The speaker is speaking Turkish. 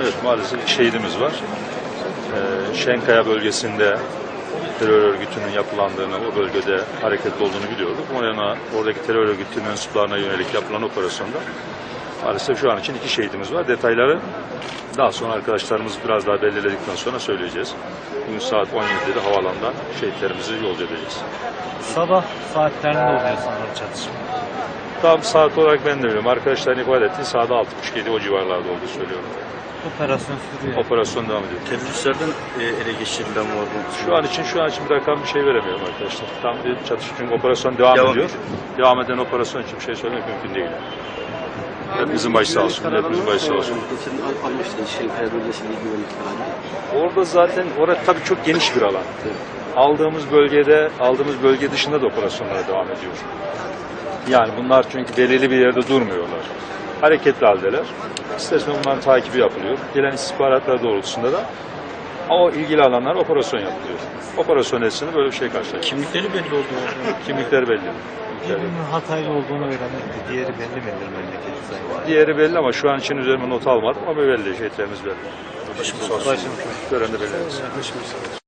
Evet maalesef iki şehidimiz var. Ee, Şenkaya bölgesinde terör örgütünün yapılandığını, o bölgede hareketli olduğunu biliyorduk. O yana oradaki terör örgütü mensuplarına yönelik yapılan operasyonda maalesef şu an için iki şehidimiz var. Detayları daha sonra arkadaşlarımız biraz daha belirledikten sonra söyleyeceğiz. Bugün saat 17'de havalandan şehitlerimizi yolcu edeceğiz. Sabah saatlerinde oluyor sanırım çatışma. Tam saat olarak ben de bilmiyorum. Arkadaşların ifade ettiği saat 6.30-7 o civarlarda olduğu söylüyorum. Operasyon sürüyor. Operasyon devam ediyor. Teröristlerden e, ele geçirilen var mı? Şu an için şu an için bir rakam bir şey veremiyorum arkadaşlar. Tam bir çatışma çünkü operasyon devam, Devam ediyor. ediyor. Devam eden operasyon için bir şey söylemek mümkün değil. Hepimizin başı sağ olsun. Hepimizin başı sağ olsun. Geçen al- almıştınız Şenkaya bölgesinde güvenlik. Orada zaten orası tabii çok geniş bir alan. Aldığımız bölgede, aldığımız bölge dışında da operasyonlara devam ediyor. Yani bunlar çünkü belirli bir yerde durmuyorlar. Hareketli haldeler. İsterseniz bunların takibi yapılıyor. Gelen istihbaratlar doğrultusunda da o ilgili alanlar operasyon yapılıyor. Operasyon esnasında böyle bir şey karşılaşıyor. Kimlikleri belli oldu. Kimlikler belli. Birinin Hataylı olduğunu öğrendik. Diğeri belli midir memleketi sayın? Diğeri belli ama şu an için üzerime not almadım ama belli. Şehitlerimiz belli. Başımız olsun. Başım. Törende belli.